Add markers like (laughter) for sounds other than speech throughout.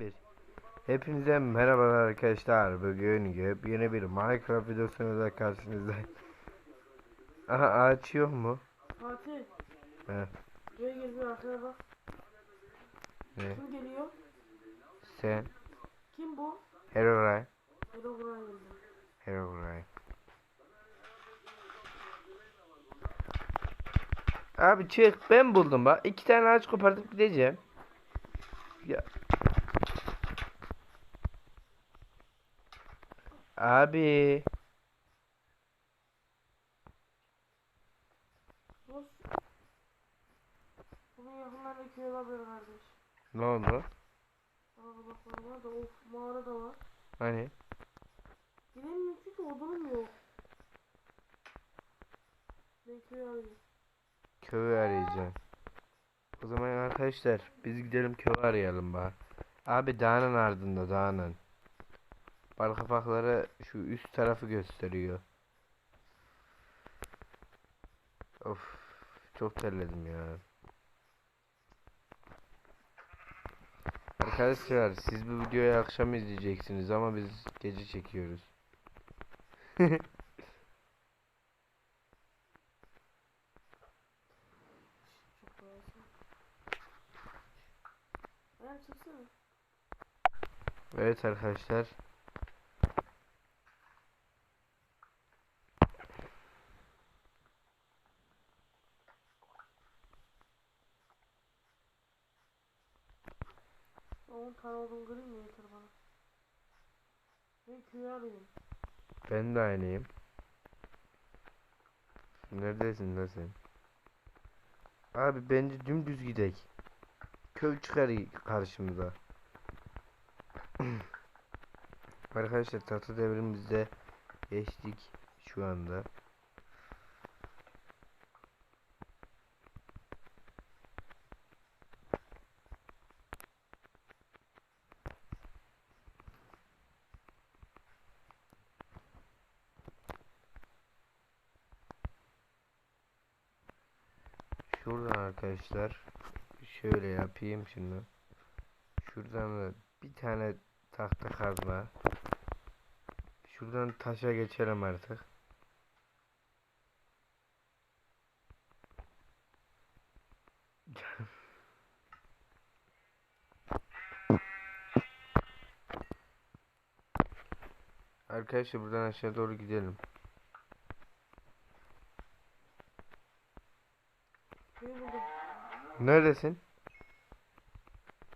Bir. Hepinize merhabalar arkadaşlar. Bugün yeni bir Minecraft videosuyla karşınızdayım. (laughs) Aha yok mu? Fatih. He. Buraya gel bir arkaya bak. Ne? Kim geliyor? Sen. Kim bu? Herobrine. Herobrine geldi. Herobrine. Abi çık ben buldum bak. iki tane ağaç kopartıp gideceğim. Ya. Abi. Nasıl? Bugün yakınlarda köy olabilir kardeş. Ne oldu? Bak var da of mağara da var. Hani? Gidemiyorum çünkü odunum yok. Ben köy arıyorum. Köyü arayacağım. O zaman arkadaşlar biz gidelim köyü arayalım bak. Abi dağının ardında dağının. Bal kapakları şu üst tarafı gösteriyor. Of çok terledim ya. Arkadaşlar siz bu videoyu akşam izleyeceksiniz ama biz gece çekiyoruz. (laughs) Evet arkadaşlar. Ya 10 tane odun kırayım mı yeter bana. Ben arıyorum. Ben de aynıyım. Neredesin lan sen? Abi bence dümdüz gidek. Köy çıkar karşımıza. (clears throat) Arkadaşlar tatlı devrimizde geçtik şu anda. Şuradan arkadaşlar şöyle yapayım şimdi. Şuradan da bir tane tahta kazma. Şuradan taşa geçelim artık. (laughs) Arkadaşlar buradan aşağı doğru gidelim. Köyü buldum. Neredesin?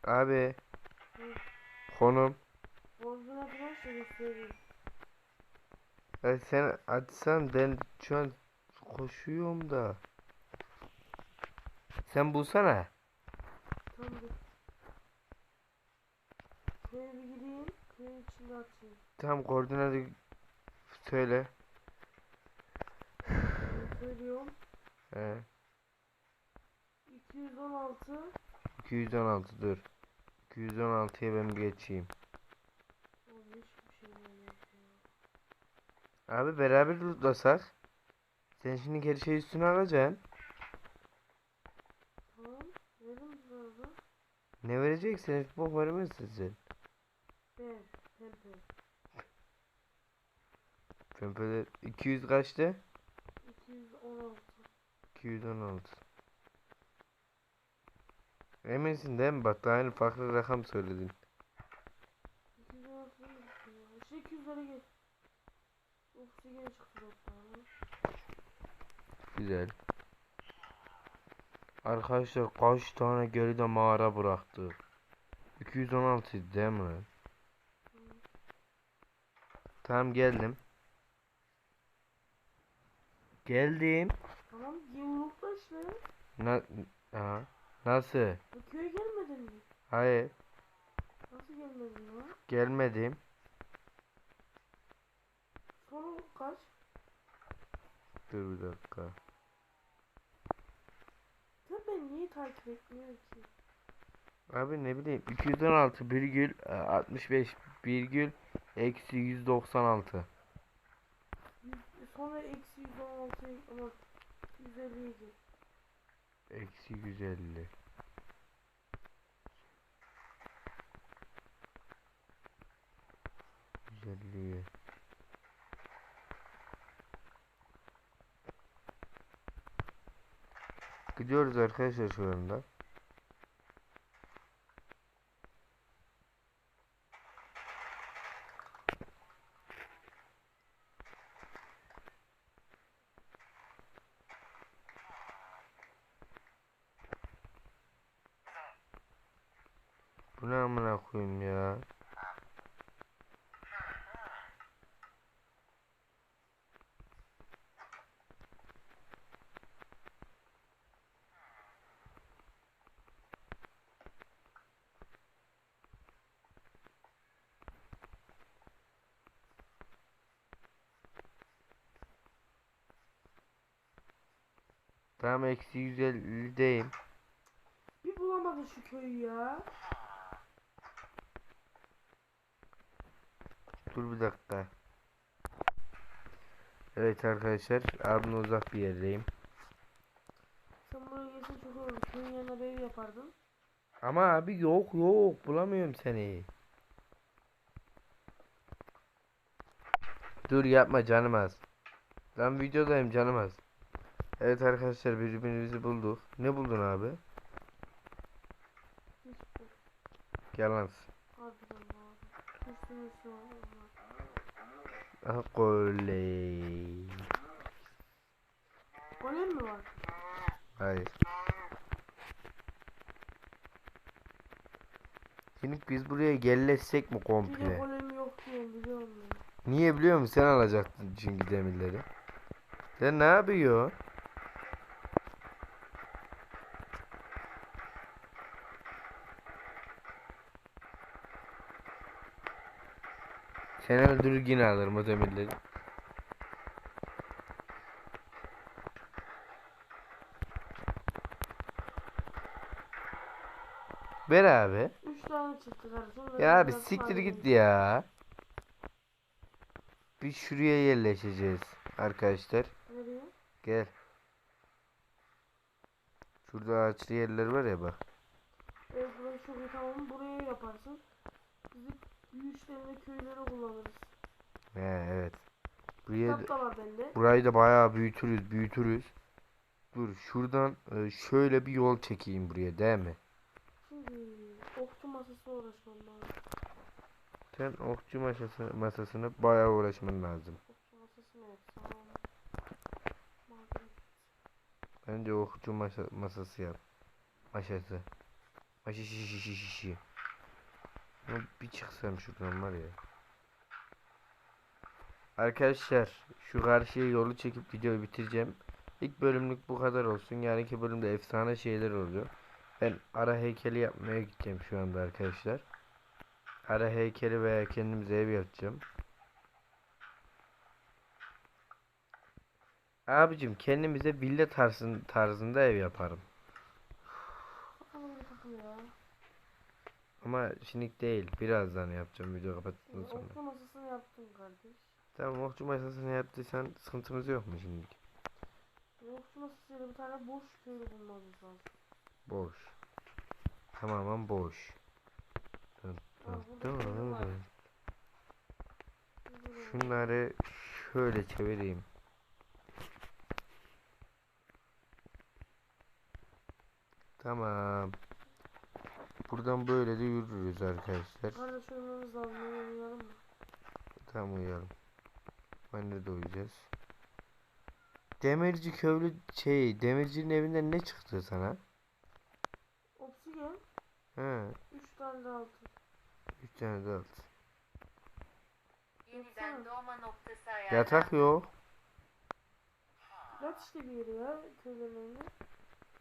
Abi. Hı. Konum. Aç da göstereyim. Ya sen açsan ben şu an koşuyorum da. Sen bulsana. Tamam. Köye bir gideyim. Köyün içinde açayım. Tam koordinatı söyle. Ben söylüyorum. He. 216 216 dur. 216'ya ben bir geçeyim. Şey. Abi beraber lootlasak. Sen şimdi her şeyi üstüne alacaksın. Tamam. Verin birazdan. Ne vereceksin? Hiç bok veremezsin sen. Ben. Pempe. Pempeler 200 kaçtı? 216. 216. Eminsin değil mi? Bak daha yeni farklı rakam söyledin. 216 ne yaptın ya? İşte 200'lere gel. Of sigara çıktı. Güzel. Arkadaşlar kaç tane geride mağara bıraktı? 216 değil mi? Tamam geldim. Geldim. Tamam yumrukla işte. Na Aha. Nasıl? Ya köye gelmedin mi? Hayır. Nasıl gelmedin ya? Gelmedim. Sonu kaç? Dur bir dakika. Sen beni niye takip etmiyor ki? Abi ne bileyim 216 virgül e, 65 virgül eksi 196. Yüz, sonra eksi 116 ama 150 gel. Eksi 150. Güzelliği. Gidiyoruz arkadaşlar şu anda. Bu ne amına koyayım ya? Tamam eksi 150'deyim. Bir bulamadı şu köyü ya. Dur bir dakika. Evet arkadaşlar abimle uzak bir yerdeyim. Sen buraya gelsen çok olur. Köyün yanına bir ev yapardın. Ama abi yok yok bulamıyorum seni. Dur yapma canım az. Ben videodayım canım az. Evet arkadaşlar birbirimizi bulduk. Ne buldun abi? Gel lan. Abi. Üstüne üstüne var. Goley. Golem mi var? Hayır. Şimdi biz buraya yerleşsek mi komple? golem yok diyorum biliyor musun? Niye biliyor musun? Sen alacaktın çünkü demirleri. Sen ne yapıyor? Seni öldürür yine alırım o demirleri. Ver abi. Üç tane çıktı kardeşim. Ya abi siktir git ya. Biz şuraya yerleşeceğiz arkadaşlar. Nereye? Gel. Şurada ağaçlı yerler var ya bak. Evet burası çok iyi tamam buraya yaparsın. Biz tane köyleri kullanırız. He evet. Buraya Kitap da var bende. burayı da bayağı büyütürüz, büyütürüz. Dur şuradan e, şöyle bir yol çekeyim buraya değil mi? Şimdi okçu masası uğraşmam lazım. Sen okçu masası, masasına bayağı uğraşman lazım. Okçu yapsam? Bence okçu masa, masası yap. Maşası. Maşı şişi şişi şişi. Ama Bir çıksam şuradan var ya. Arkadaşlar şu karşıya yolu çekip videoyu bitireceğim. İlk bölümlük bu kadar olsun. Yarınki bölümde efsane şeyler oluyor. Ben ara heykeli yapmaya gideceğim şu anda arkadaşlar. Ara heykeli veya kendimize ev yapacağım. Abicim kendimize villa tarzın, tarzında ev yaparım. Bakalım bir takım ya. Ama şimdi değil. Birazdan yapacağım video kapattıktan sonra. okçu masasını yaptım kardeş. Tamam okçu masasını yaptıysan sıkıntımız yok mu şimdi? Okçu masasıyla bir tane boş köylü bulmamız lazım. Boş. Tamamen boş. Şöyle Şunları şöyle çevireyim. Tamam. Buradan böyle de yürürüz arkadaşlar. Kardeş lazım. Hemen uyuyalım mı? Tamam uyuyalım. Ben de uyuyacağız. Demirci köylü şey, demircinin evinden ne çıktı sana? Oksijen. He, Üç tane de altın. üç tane de alt. Yeniden doğma noktası ayarlandı. Yatak yok. Yat işte bir yere ya köylerin önünde.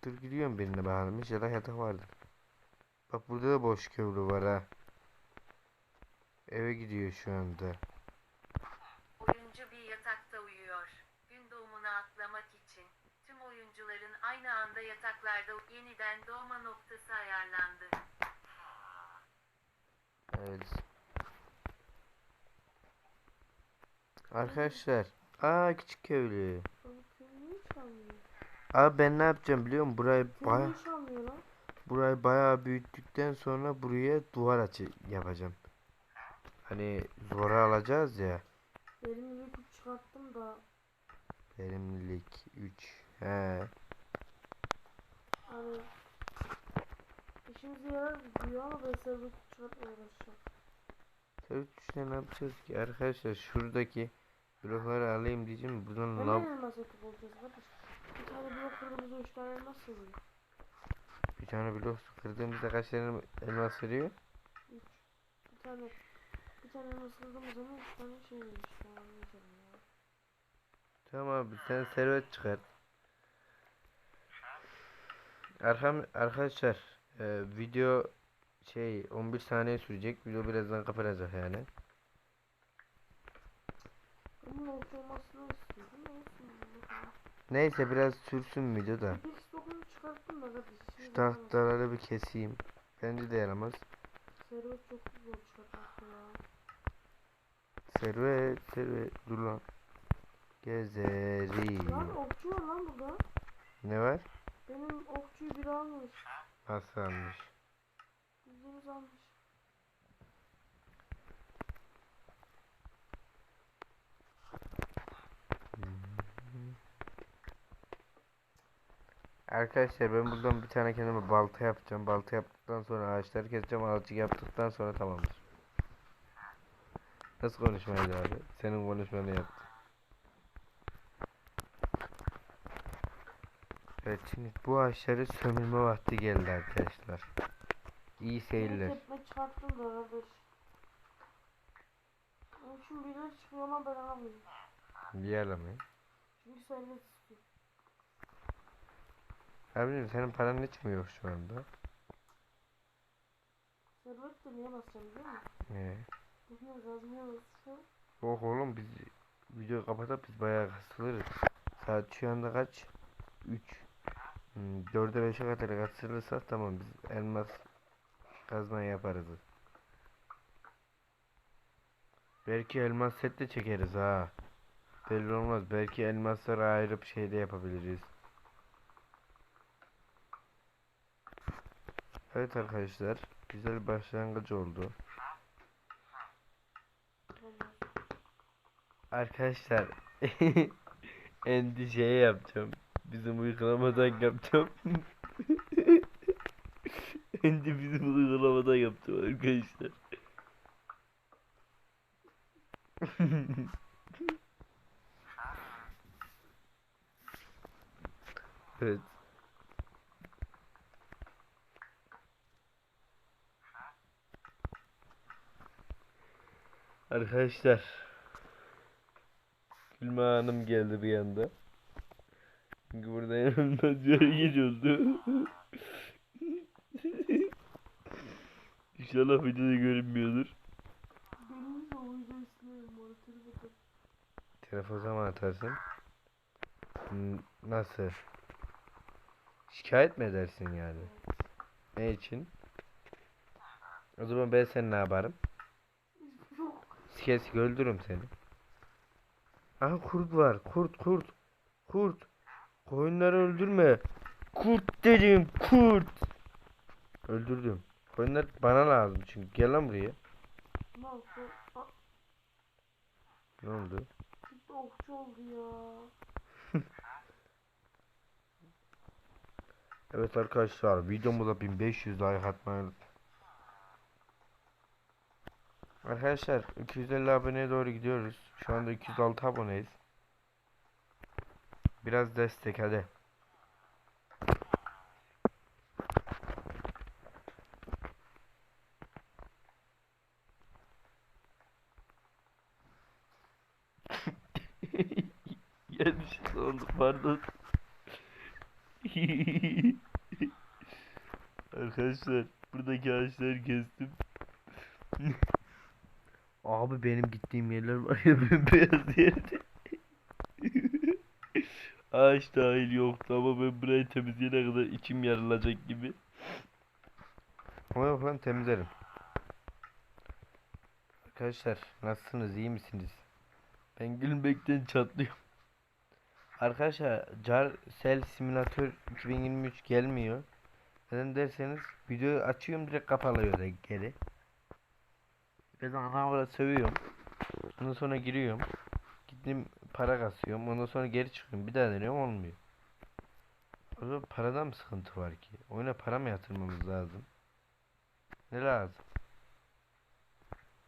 Dur gidiyorum birine bakalım. İnşallah yatak vardır. Bak burada da boş köylü var ha. Eve gidiyor şu anda. Oyuncu bir yatakta uyuyor. Gün doğumunu atlamak için tüm oyuncuların aynı anda yataklarda yeniden doğma noktası ayarlandı. Evet. Arkadaşlar. Aa küçük köylü. Abi köylü ben ne yapacağım biliyor musun? Burayı Köylü baya çalmıyor lan? Burayı bayağı büyüttükten sonra buraya duvar açı yapacağım. Hani zora alacağız ya. Verimlilik üç çıkarttım da Verimlilik 3. He. hani işimize yarar diyor ama ben servet çıkartmaya uğraşacağım. Tabii işte ne yapacağız ki arkadaşlar şuradaki blokları alayım diyeceğim buradan Hemen lav elmas yatıp olacağız kardeş. Bir tane blok kırdığımızda üç tane elmas veriyor. Tane blok kırdığımızda kaç tane elmas veriyor? Üç. Bir tane bir tane elmas kırdığımız zaman üç tane şey işte anlayacağım ya. Tamam abi sen servet çıkart. Arkam arkadaşlar e, video şey 11 saniye sürecek. Video birazdan kapanacak yani. Neyse biraz sürsün video da. Bir çıkarttım da kardeş. Şu tahtaları bir keseyim. Bence de yaramaz. Servet çok zor çıkartmak ya. Servet servet dur lan. Gezeri. Lan okçu var lan burada. Ne var? Benim okçuyu biri almış. Nasıl almış? Bildiğimiz almış. Arkadaşlar ben buradan bir tane kendime balta yapacağım. Balta yaptıktan sonra ağaçları keseceğim. Ağaçı yaptıktan sonra tamamdır. Nasıl konuşmaydı abi? Senin konuşmanı yaptım. Evet şimdi bu ağaçları sömürme vakti geldi arkadaşlar. İyi seyirler. tepme çıkarttım da. Ben şimdi birileri çıkıyor ama ben alamıyorum. Yiyelim ya. Çünkü istiyor. Abicim senin paran mi yok şu anda? Servet de niye basacağım biliyor musun? Ee, Bugün kazmıyoruz şu. yok oğlum biz videoyu kapatıp biz bayağı kasılırız. Saat şu anda kaç? 3. Hmm, 4'e 5'e kadar kasılırsak tamam biz elmas kazma yaparız. Belki elmas set de çekeriz ha. Belli olmaz. Belki elmasları ayırıp şey de yapabiliriz. Evet arkadaşlar. Güzel bir başlangıç oldu. Arkadaşlar (laughs) endişeye yapacağım. Bizim uygulamadan yapacağım. (laughs) Endi bizim uygulamadan yapacağım arkadaşlar. (laughs) evet. Arkadaşlar Gülme Hanım geldi bir anda. Çünkü burada (laughs) yanımda diğer geçiyordu. (laughs) İnşallah videoda görünmüyordur. Benim de o yüzden istiyorum monitörü bakın. Telefon zaman atarsın. N- Nasıl? Şikayet mi edersin yani? Ne için? O zaman ben seni ne yaparım? Sike sike öldürürüm seni. Aha kurt var. Kurt kurt. Kurt. Koyunları öldürme. Kurt dedim kurt. Öldürdüm. Koyunlar bana lazım çünkü. Gel lan buraya. Ne oldu? Ne oldu? gitti okçu oldu ya. Evet arkadaşlar videomuza 1500 like atmayı unutmayın. Arkadaşlar 250 aboneye doğru gidiyoruz. Şu anda 206 aboneyiz. Biraz destek hadi. (laughs) Yanlış oldu pardon. (laughs) Arkadaşlar buradaki ağaçları kestim. (laughs) Abi benim gittiğim yerler var ya (laughs) beyaz yerde. Ağaç dahil yoktu ama ben burayı temizleyene kadar içim yarılacak gibi. Ama yok lan temizlerim. Arkadaşlar nasılsınız iyi misiniz? Ben gülmekten çatlıyorum. Arkadaşlar Car Cell Simulator 2023 gelmiyor. Neden derseniz video açıyorum direkt kapalıyor da geri. Ben anamla sövüyorum. Ondan sonra giriyorum. Gittim para kasıyorum. Ondan sonra geri çıkıyorum. Bir daha deniyorum olmuyor. O zaman paradan mı sıkıntı var ki? Oyuna para mı yatırmamız lazım? Ne lazım?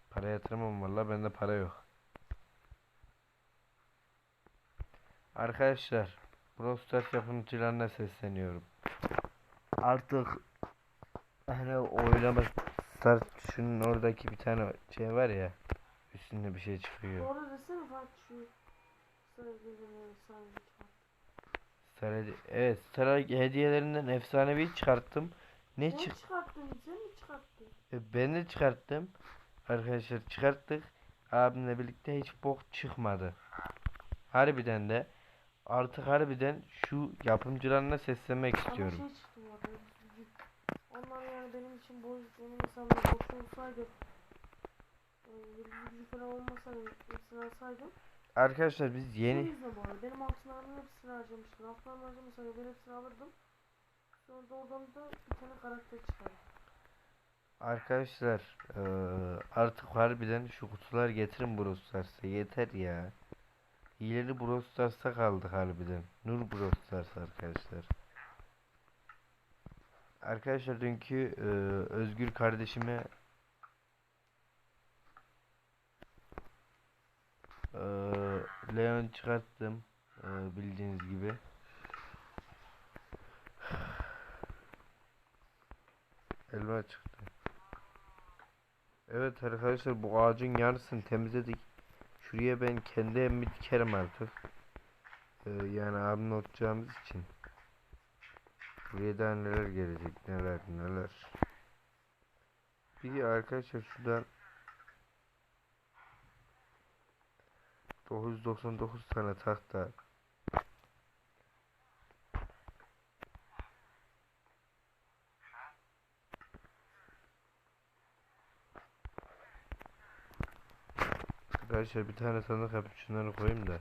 Para yatırmam valla bende para yok. Arkadaşlar Brawl Stars yapımcılarına sesleniyorum. Artık hani oylama start şunun oradaki bir tane şey var ya üstünde bir şey çıkıyor. Orada desene Fatih şu. Star evet Star hediyelerinden efsanevi çıkarttım. Ne Ne çık? çıkarttın? Sen mi çıkarttın? E, Ben de çıkarttım. Arkadaşlar çıkarttık. Abimle birlikte hiç bok çıkmadı. Harbiden de artık harbiden şu yapımcılarına seslenmek istiyorum. Ama şey çıktı ya böyle üzücü. Onlar yani benim için boş benim hesabımda boş olsaydı e, yıldız gücü falan olmasaydı hepsini alsaydım. Arkadaşlar biz Yeni. bu arada. Benim altınlarımın hepsini harcamıştım. Altınlarımı harcamasaydı ben hepsini alırdım. Sonra da oradan da bir tane karakter çıkardım. arkadaşlar eee, artık harbiden şu kutular getirin Brawl yeter ya. Hileli Brawl kaldık harbiden. Nur Brawl arkadaşlar. Arkadaşlar dünkü eee, Özgür kardeşime eee, Leon çıkarttım eee, bildiğiniz gibi. Elma çıktı. Evet arkadaşlar bu ağacın yarısını temizledik. Şuraya ben kendi evimi dikerim artık. Ee, yani abimle oturacağımız için. Buraya daha neler gelecek neler neler. Bir arkadaşlar şuradan 999 tane tahta Arkadaşlar bir tane sandık yapıp şunları koyayım da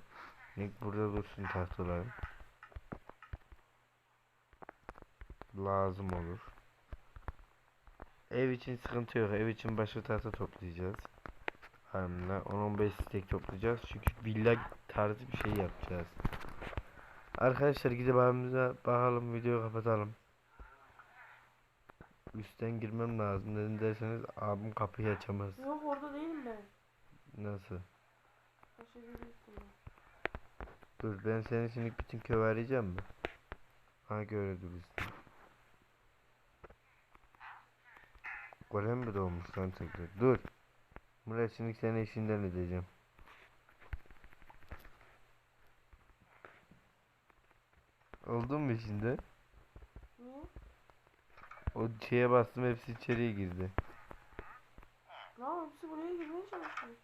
Nick burada dursun tahtalarım Lazım olur Ev için sıkıntı yok ev için başka tahta toplayacağız Hamle 10-15 stek toplayacağız çünkü villa tarzı bir şey yapacağız Arkadaşlar gidip abimize bakalım videoyu kapatalım Üstten girmem lazım neden derseniz abim kapıyı açamaz Yok orada değilim ben. Nasıl? Ben. Dur ben senin şimdi bütün köyü arayacağım mı? Ha gördü biz. Golem mi doğmuş lan tekrar? Dur. Murat şimdi seni işinden edeceğim. Oldun mu işinde? Niye? O şeye bastım hepsi içeriye girdi. Lan hepsi buraya girmeye çalışıyor.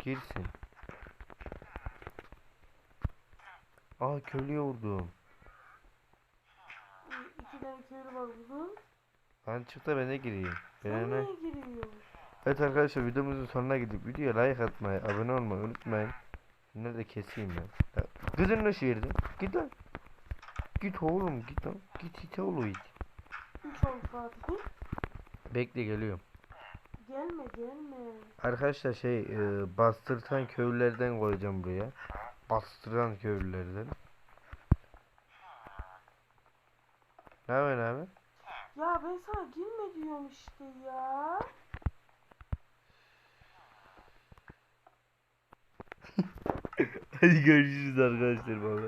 Girsin. Aa köylüye vurdum. İki tane köylü var burada. Lan çık da ben de gireyim. Ben niye giriyorsun? Evet arkadaşlar videomuzun sonuna gidip videoya like atmayı, abone olmayı unutmayın. Bunları da keseyim ben. Kızın ne şehirde? Git lan. Git oğlum git lan. Git. Üç oldu Fatih. Bekle geliyorum. Gelme gelme. Arkadaşlar şey e, bastırtan köylülerden koyacağım buraya. Bastıran köylülerden. Ne yapıyorsun abi? Ya ben sana girme diyorum işte ya. (laughs) Hadi görüşürüz arkadaşlar baba.